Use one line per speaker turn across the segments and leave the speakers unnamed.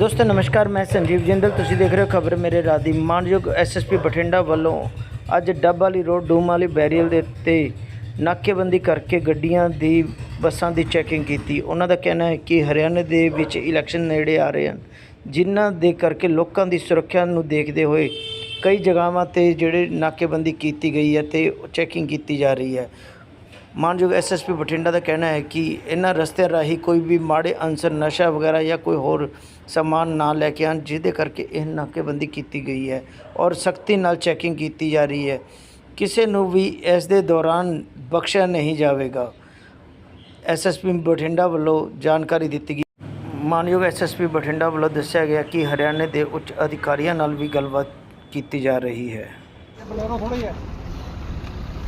ਦੋਸਤੋ, ਨਮਸਕਾਰ, ਮੈਂ ਸੰਜੀਵ ਜਿੰਦਲ। ਤੁਸੀਂ ਦੇਖ ਰਹੇ ਹੋ ਖਬਰ ਮੇਰੇ ਰਾਤ ਦੀ ਮਾਨਯੋਗ ਐਸਐਸਪੀ ਬਠਿੰਡਾ ਵੱਲੋਂ ਅੱਜ ਡੱਬ ਵਾਲੀ ਰੋਡ, ਡੂਮ ਵਾਲੀ ਬੈਰੀਅਲ ਦੇ ਉੱਤੇ ਨਾਕੇਬੰਦੀ ਕਰਕੇ ਗੱਡੀਆਂ ਦੀ, ਬੱਸਾਂ ਦੀ ਚੈਕਿੰਗ ਕੀਤੀ। ਉਹਨਾਂ ਦਾ ਕਹਿਣਾ ਹੈ ਕਿ ਹਰਿਆਣਾ ਦੇ ਵਿੱਚ ਇਲੈਕਸ਼ਨ ਨੇੜੇ ਆ ਰਹੇ ਹਨ, ਜਿਨ੍ਹਾਂ ਦੇ ਕਰਕੇ ਲੋਕਾਂ ਦੀ ਸੁਰੱਖਿਆ ਨੂੰ ਦੇਖਦੇ ਹੋਏ ਕਈ ਜਗ੍ਹਾਵਾਂ ਤੇ ਜਿਹੜੇ ਨਾਕੇਬੰਦੀ ਕੀਤੀ ਗਈ ਹੈ ਤੇ ਚੈਕਿੰਗ ਕੀਤੀ ਜਾ ਰਹੀ ਹੈ। ਮਾਨਯੋਗ ਐਸਐਸਪੀ ਬਠਿੰਡਾ ਦਾ ਕਹਿਣਾ ਹੈ ਕਿ ਇਹਨਾਂ ਰਸਤਿਆਂ ਰਾਹੀਂ ਕੋਈ ਵੀ ਮਾੜੇ ਅਨਸਰ, ਨਸ਼ਾ ਵਗੈਰਾ ਜਾਂ ਕੋਈ ਹੋਰ ਸਮਾਨ ਨਾ ਲੈ ਕੇ ਆਉਣ, ਜਿਹਦੇ ਕਰਕੇ ਇਹ ਨਾਕੇਬੰਦੀ ਕੀਤੀ ਗਈ ਹੈ ਔਰ ਸਖਤੀ ਨਾਲ ਚੈਕਿੰਗ ਕੀਤੀ ਜਾ ਰਹੀ ਹੈ। ਕਿਸੇ ਨੂੰ ਵੀ ਇਸ ਦੇ ਦੌਰਾਨ ਬਖਸ਼ਿਆ ਨਹੀਂ ਜਾਵੇਗਾ। ਐਸਐਸਪੀ ਬਠਿੰਡਾ ਵੱਲੋਂ ਜਾਣਕਾਰੀ ਦਿੱਤੀ ਗਈ। ਮਾਨਯੋਗ ਐਸਐਸਪੀ ਬਠਿੰਡਾ ਵੱਲੋਂ ਦੱਸਿਆ ਗਿਆ ਕਿ ਹਰਿਆਣੇ ਦੇ ਉੱਚ ਅਧਿਕਾਰੀਆਂ ਨਾਲ ਵੀ ਗੱਲਬਾਤ ਕੀਤੀ ਜਾ ਰਹੀ ਹੈ।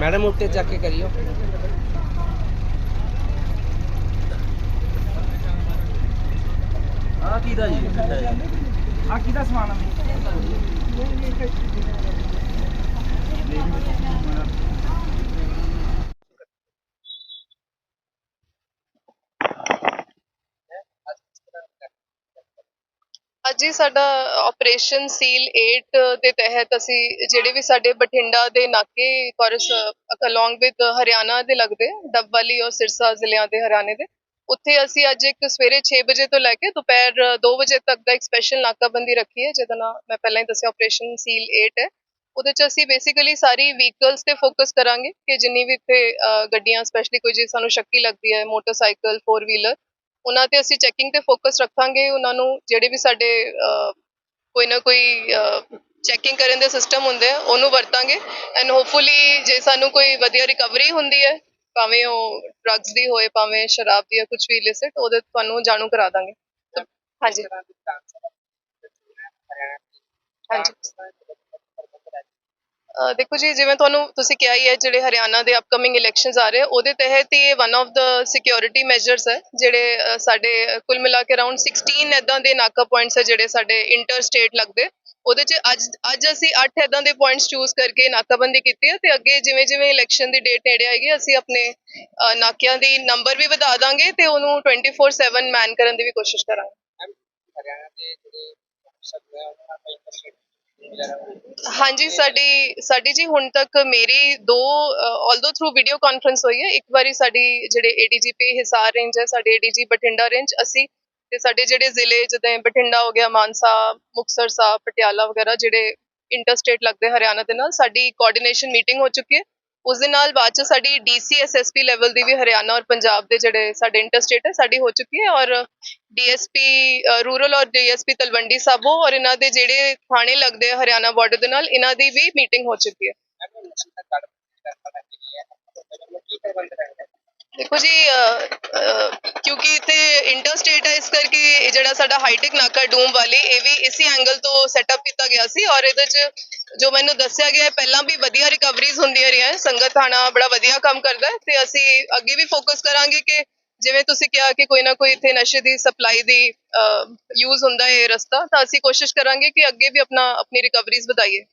ਮੈਡਮ ਉੱਤੇ ਚੱਕ ਕੇ ਕਰਿਓ। ਆ ਕੀ ਦਾ ਜੀ?
ਆ ਕਿਹਦਾ ਸਮਾਨ ਹੈ
ਜੀ, ਸਾਡਾ ਆਪਰੇਸ਼ਨ ਸੀਲ 8 ਦੇ ਤਹਿਤ ਅਸੀਂ ਜਿਹੜੇ ਵੀ ਸਾਡੇ ਬਠਿੰਡਾ ਦੇ ਨਾਕੇ ਕੋਰਸ ਅਲੋਂਗ ਵਿਦ ਹਰਿਆਣਾ ਦੇ ਲੱਗਦੇ ਡੱਬ ਵਾਲੀ ਔਰ ਸਿਰਸਾ ਜ਼ਿਲ੍ਹਿਆਂ ਦੇ, ਹਰਿਆਣੇ ਦੇ, ਉੱਥੇ ਅਸੀਂ ਅੱਜ ਇੱਕ ਸਵੇਰੇ 6 ਵਜੇ ਤੋਂ ਲੈ ਕੇ ਦੁਪਹਿਰ 2 ਵਜੇ ਤੱਕ ਦਾ ਇੱਕ ਸਪੈਸ਼ਲ ਨਾਕਾਬੰਦੀ ਰੱਖੀ ਹੈ, ਜਿਹਦਾ ਨਾਮ ਮੈਂ ਪਹਿਲਾਂ ਹੀ ਦੱਸਿਆ ਆਪਰੇਸ਼ਨ ਸੀਲ 8 ਹੈ। ਉਹਦੇ ਚ ਅਸੀਂ ਬੇਸਿਕਲੀ ਸਾਰੀ ਵਹੀਕਲਸ ਤੇ ਫੋਕਸ ਕਰਾਂਗੇ ਕਿ ਜਿੰਨੀ ਵੀ ਇੱਥੇ ਗੱਡੀਆਂ ਸਪੈਸ਼ਲੀ ਕੋਈ ਜੇ ਸਾਨੂੰ ਸ਼ੱਕੀ ਲੱਗਦੀ ਹੈ ਮੋਟਰਸਾਈਕਲ 4 ਵੀਲਰ ਉਹਨਾਂ ਤੇ ਅਸੀਂ ਚੈਕਿੰਗ ਤੇ ਫੋਕਸ ਰੱਖਾਂਗੇ, ਉਹਨਾਂ ਨੂੰ ਜਿਹੜੇ ਵੀ ਸਾਡੇ ਕੋਈ ਨਾ ਕੋਈ ਚੈਕਿੰਗ ਕਰਨ ਦੇ ਸਿਸਟਮ ਹੁੰਦੇ ਆ, ਉਹਨੂੰ ਵਰਤਾਂਗੇ ਐਂਡ ਹੋਪਫੁਲੀ ਜੇ ਸਾਨੂੰ ਕੋਈ ਵਧੀਆ ਰਿਕਵਰੀ ਹੁੰਦੀ ਹੈ, ਭਾਵੇਂ ਉਹ ਡਰੱਗਸ ਦੀ ਹੋਏ, ਭਾਵੇਂ ਸ਼ਰਾਬ ਦੀ ਜਾਂ ਕੁਝ ਵੀ ਇਲਿਸਿਟ ਉਹਦੇ ਤੁਹਾਨੂੰ ਜਾਣੂ ਕਰਾ ਦਾਂਗੇ। ਹਾਂਜੀ। ਦੇਖੋ ਜੀ, ਜਿਵੇਂ ਤੁਹਾਨੂੰ ਤੁਸੀਂ ਕਿਹਾ ਹੀ ਹੈ, ਜਿਹੜੇ ਹਰਿਆਣਾ ਦੇ ਅਪਕਮਿੰਗ ਇਲੈਕਸ਼ਨਸ ਆ ਰਹੇ, ਉਹਦੇ ਤਹਿਤ ਹੀ ਇਹ one of the security measures ਹੈ, ਜਿਹੜੇ ਸਾਡੇ ਕੁੱਲ ਮਿਲਾ ਕੇ ਅਰਾਊਂਡ 16 ਇਦਾਂ ਦੇ ਨਾਕਾ ਪੁਆਇੰਟਸ ਹੈ, ਜਿਹੜੇ ਸਾਡੇ ਇੰਟਰ ਸਟੇਟ ਲੱਗਦੇ। ਉਹਦੇ ਚ ਅੱਜ ਅੱਜ ਅਸੀਂ 8 ਇਦਾਂ ਦੇ ਪੁਆਇੰਟਸ ਚੂਜ਼ ਕਰਕੇ ਨਾਕਾਬੰਦੀ ਕੀਤੀ ਹੈ, ਤੇ ਅੱਗੇ ਜਿਵੇਂ ਜਿਵੇਂ ਇਲੈਕਸ਼ਨ ਦੀ ਡੇਟ ਨੇੜੇ ਆਏਗੀ, ਅਸੀਂ ਆਪਣੇ ਨਾਕਿਆਂ ਦੀ ਨੰਬਰ ਵੀ ਵਧਾ ਦਾਂਗੇ ਤੇ ਉਹਨੂੰ 24/7 ਮੈਨ ਕਰਨ ਦੀ ਵੀ ਕੋਸ਼ਿਸ਼ ਕਰਾਂਗੇ।
ਹਰਿਆਣਾ ਦੇ ਜਿਹੜੇ ਸਭ ਹੈ ਉਹਨਾਂ ਦਾ ਇੰਟਰਸਟ
ਹਾਂਜੀ, ਸਾਡੀ ਸਾਡੀ ਜੀ ਹੁਣ ਤੱਕ ਮੇਰੀ ਦੋ ਆਲਦੋ ਥਰੂ ਵੀਡੀਓ ਕਾਨਫਰੰਸ ਹੋਈ ਹੈ, ਇੱਕ ਵਾਰੀ ਸਾਡੀ ਜਿਹੜੇ ਏਡੀਜੀਪੀ ਹਿਸਾਰ ਰੇਂਜ ਹੈ, ਸਾਡੇ ਏਡੀਜੀ ਬਠਿੰਡਾ ਰੇਂਜ ਅਸੀਂ ਤੇ ਸਾਡੇ ਜਿਹੜੇ ਜ਼ਿਲ੍ਹੇ ਜਿੱਦਾਂ ਬਠਿੰਡਾ ਹੋ ਗਿਆ, ਮਾਨਸਾ, ਮੁਕਤਸਰ ਸਾਹਿਬ, ਪਟਿਆਲਾ ਵਗੈਰਾ, ਜਿਹੜੇ ਇੰਟਰਸਟੇਟ ਲੱਗਦੇ ਹਰਿਆਣਾ ਦੇ ਨਾਲ, ਸਾਡੀ ਕੋਆਰਡੀਨੇਸ਼ਨ ਮੀਟਿੰਗ ਹੋ ਚੁੱਕੀ ਹੈ। ਉਸ ਦੇ ਨਾਲ ਬਾਅਦ ਚ ਸਾਡੀ ਡੀਸੀ ਐਸਐਸਪੀ ਲੈਵਲ ਦੀ ਵੀ ਹਰਿਆਣਾ ਔਰ ਪੰਜਾਬ ਦੇ ਜਿਹੜੇ ਸਾਡੇ ਇੰਟਰਸਟੇਟ ਹੈ, ਸਾਡੀ ਹੋ ਚੁੱਕੀ ਹੈ ਔਰ ਡੀਐਸਪੀ ਰੂਰਲ ਔਰ ਡੀਐਸਪੀ ਤਲਵੰਡੀ ਸਾਬੋ ਔਰ ਇਹਨਾਂ ਦੇ ਜਿਹੜੇ ਥਾਣੇ ਲੱਗਦੇ ਆ ਹਰਿਆਣਾ ਬਾਰਡਰ ਦੇ ਨਾਲ, ਇਹਨਾਂ ਦੀ ਵੀ ਮੀਟਿੰਗ ਹੋ ਚੁੱਕੀ ਹੈ। ਦੇਖੋ ਜੀ ਇੰਟਰ ਸਟੇਟ ਹੈ ਇਸ ਕਰਕੇ ਇਹ ਜਿਹੜਾ ਸਾਡਾ ਹਾਈਟੈਕ ਨਾਕਾ ਡੂਮ ਵਾਲੀ, ਇਹ ਵੀ ਇਸੇ ਐਂਗਲ ਤੋਂ ਸੈਟਅਪ ਕੀਤਾ ਗਿਆ ਸੀ ਔਰ ਇਹਦੇ ਚ ਜੋ ਮੈਨੂੰ ਦੱਸਿਆ ਗਿਆ ਹੈ ਪਹਿਲਾਂ ਵੀ ਵਧੀਆ ਰਿਕਵਰੀਜ਼ ਹੁੰਦੀਆਂ ਰਹੀਆਂ, ਸੰਗਤ ਥਾਣਾ ਬੜਾ ਵਧੀਆ ਕੰਮ ਕਰਦਾ ਹੈ ਤੇ ਅਸੀਂ ਅੱਗੇ ਵੀ ਫੋਕਸ ਕਰਾਂਗੇ ਕਿ ਜਿਵੇਂ ਤੁਸੀਂ ਕਿਹਾ ਕਿ ਕੋਈ ਨਾ ਕੋਈ ਇੱਥੇ ਨਸ਼ੇ ਦੀ ਸਪਲਾਈ ਦੀ ਯੂਜ਼ ਹੁੰਦਾ ਹੈ ਇਹ ਰਸਤਾ, ਤਾਂ ਅਸੀਂ ਕੋਸ਼ਿਸ਼ ਕਰਾਂਗੇ ਕਿ ਅੱਗੇ ਵੀ ਆਪਣਾ, ਆਪਣੀ ਰਿਕਵਰੀਜ਼ ਵਧਾਈਏ।